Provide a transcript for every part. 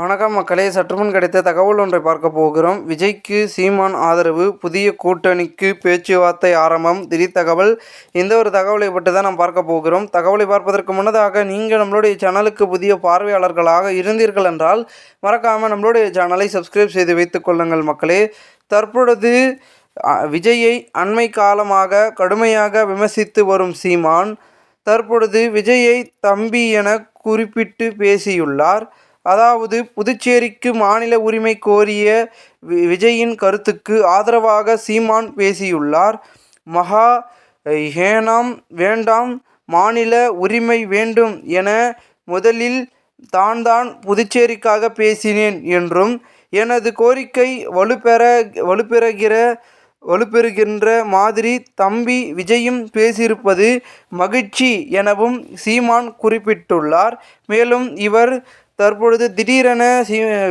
வணக்கம் மக்களே சற்றுமுன் கிடைத்த தகவல் ஒன்றை பார்க்க போகிறோம். விஜய்க்கு சீமான் ஆதரவு புதிய கூட்டணிக்கு பேச்சுவார்த்தை ஆரம்பம் திடீர் தகவல். இந்த ஒரு தகவலை பற்றி தான் நாம் பார்க்க போகிறோம். தகவலை பார்ப்பதற்கு முன்னதாக நீங்கள் நம்மளுடைய சேனலுக்கு புதிய பார்வையாளர்களாக இருந்தீர்கள் என்றால் மறக்காமல் நம்மளுடைய சேனலை சப்ஸ்கிரைப் செய்து வைத்துக் கொள்ளுங்கள் மக்களே. தற்பொழுது விஜயை அண்மை காலமாக கடுமையாக விமர்சித்து வரும் சீமான் தற்பொழுது விஜயை தம்பி என குறிப்பிட்டு பேசியுள்ளார். அதாவது புதுச்சேரிக்கு மாநில உரிமை கோரிய விஜயின் கருத்துக்கு ஆதரவாக சீமான் பேசியுள்ளார். மகா ஹேனாம் வேண்டாம் மாநில உரிமை வேண்டும் என முதலில் தான் தான் புதுச்சேரிக்காக பேசினேன் என்றும் எனது கோரிக்கை வலுப்பெற வலுப்பெறுகிற வலுப்பெறுகின்ற மாதிரி தம்பி விஜயும் பேசியிருப்பது மகிழ்ச்சி எனவும் சீமான் குறிப்பிட்டுள்ளார். மேலும் இவர் தற்பொழுது திடீரென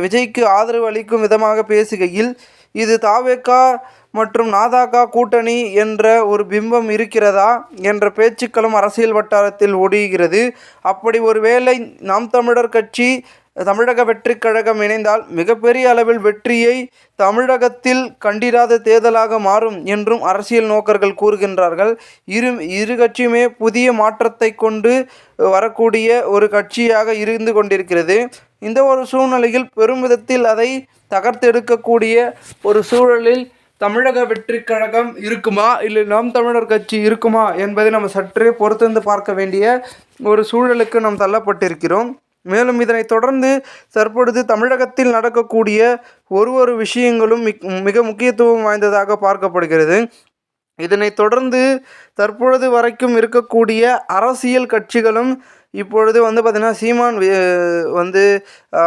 விஜய்க்கு ஆதரவு அளிக்கும் விதமாக பேசுகையில் இது தாவேக்கா மற்றும் நாதாக்கா கூட்டணி என்ற ஒரு பிம்பம் இருக்கிறதா என்ற பேச்சுக்களும் அரசியல் வட்டாரத்தில் ஒடுகிறது. அப்படி ஒருவேளை நாம் தமிழர் கட்சி தமிழக வெற்றி கழகம் இணைந்தால் மிகப்பெரிய அளவில் வெற்றியை தமிழகத்தில் கண்டிராத தேர்தலாக மாறும் என்றும் அரசியல் நோக்கர்கள் கூறுகின்றார்கள். இரு இரு கட்சியுமே புதிய மாற்றத்தை கொண்டு வரக்கூடிய ஒரு கட்சியாக இருந்து கொண்டிருக்கிறது. இந்த ஒரு சூழ்நிலையில் பெரும் விதத்தில் அதை தகர்த்தெடுக்கக்கூடிய ஒரு சூழலில் தமிழக வெற்றி கழகம் இருக்குமா? இல்லை நாம் தமிழர் கட்சி இருக்குமா? என்பதை நம்ம சற்றே பொறுத்திருந்து பார்க்க வேண்டிய ஒரு சூழலுக்கு நாம் தள்ளப்பட்டிருக்கிறோம். மேலும் இதனைத் தொடர்ந்து தற்பொழுது தமிழகத்தில் நடக்கக்கூடிய ஒரு ஒரு விஷயங்களும் மிக முக்கியத்துவம் வாய்ந்ததாக பார்க்கப்படுகிறது. இதனைத் தொடர்ந்து தற்பொழுது வரைக்கும் இருக்கக்கூடிய அரசியல் கட்சிகளும் இப்பொழுது வந்து பார்த்திங்கன்னா சீமான் வந்து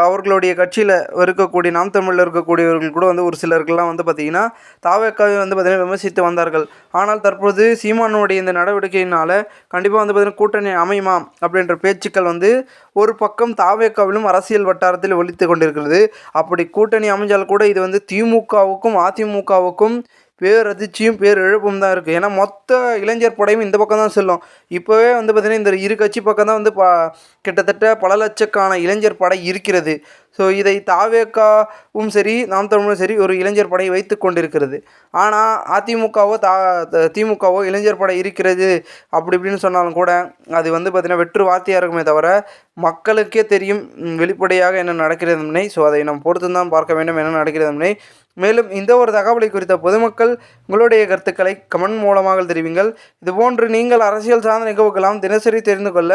அவர்களுடைய கட்சியில் இருக்கக்கூடிய நாம் தமிழில் இருக்கக்கூடியவர்கள் கூட வந்து ஒரு சிலர்கள்லாம் வந்து பார்த்திங்கன்னா தாவேக்காவை வந்து பார்த்திங்கன்னா விமர்சித்து வந்தார்கள். ஆனால் தற்பொழுது சீமானுடைய இந்த நடவடிக்கையினால் கண்டிப்பாக வந்து பார்த்திங்கன்னா கூட்டணி அமையுமா அப்படின்ற பேச்சுக்கள் வந்து ஒரு பக்கம் தாவேக்காவிலும் அரசியல் வட்டாரத்தில் ஒழித்து கொண்டிருக்கிறது. அப்படி கூட்டணி அமைஞ்சால் கூட இது வந்து திமுகவுக்கும் அதிமுகவுக்கும் பேரதிர்ச்சியும் பேரிழப்பும் தான் இருக்குது ஏன்னா மொத்த இளைஞர் படையும் இந்த பக்கம் தான் செல்லும். இப்போவே வந்து பார்த்திங்கன்னா இந்த இரு கட்சி பக்கம் தான் வந்து ப கிட்டத்தட்ட பல லட்சக்கான இளைஞர் படை இருக்கிறது. ஸோ இதை தாவேக்காவும் சரி நாம் தமிழும் சரி ஒரு இளைஞர் படை வைத்து கொண்டிருக்கிறது. ஆனால் அதிமுகவோ தா திமுகவோ இளைஞர் படை இருக்கிறது அப்படி இப்படின்னு சொன்னாலும் கூட அது வந்து பார்த்திங்கன்னா வெற்று வார்த்தையாக இருக்குமே தவிர மக்களுக்கே தெரியும் வெளிப்படையாக என்ன நடக்கிறது ஸோ அதை நாம் பொறுத்து தான் பார்க்க வேண்டும் என்ன நடக்கிறது மேலும் இந்த ஒரு தகவலை குறித்த பொதுமக்கள் உங்களுடைய கருத்துக்களை கமெண்ட் மூலமாக தெரிவிங்கள். இதுபோன்று நீங்கள் அரசியல் சார்ந்த நிகழ்வுகளாம் தினசரி தெரிந்து கொள்ள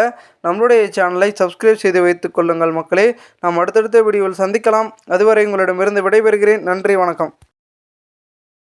நம்மளுடைய சேனலை சப்ஸ்கிரைப் செய்து வைத்துக் கொள்ளுங்கள் மக்களே. நாம் அடுத்தடுத்த வீடியோவில் சந்திக்கலாம். அதுவரை உங்களிடமிருந்து விடைபெறுகிறேன். நன்றி வணக்கம்.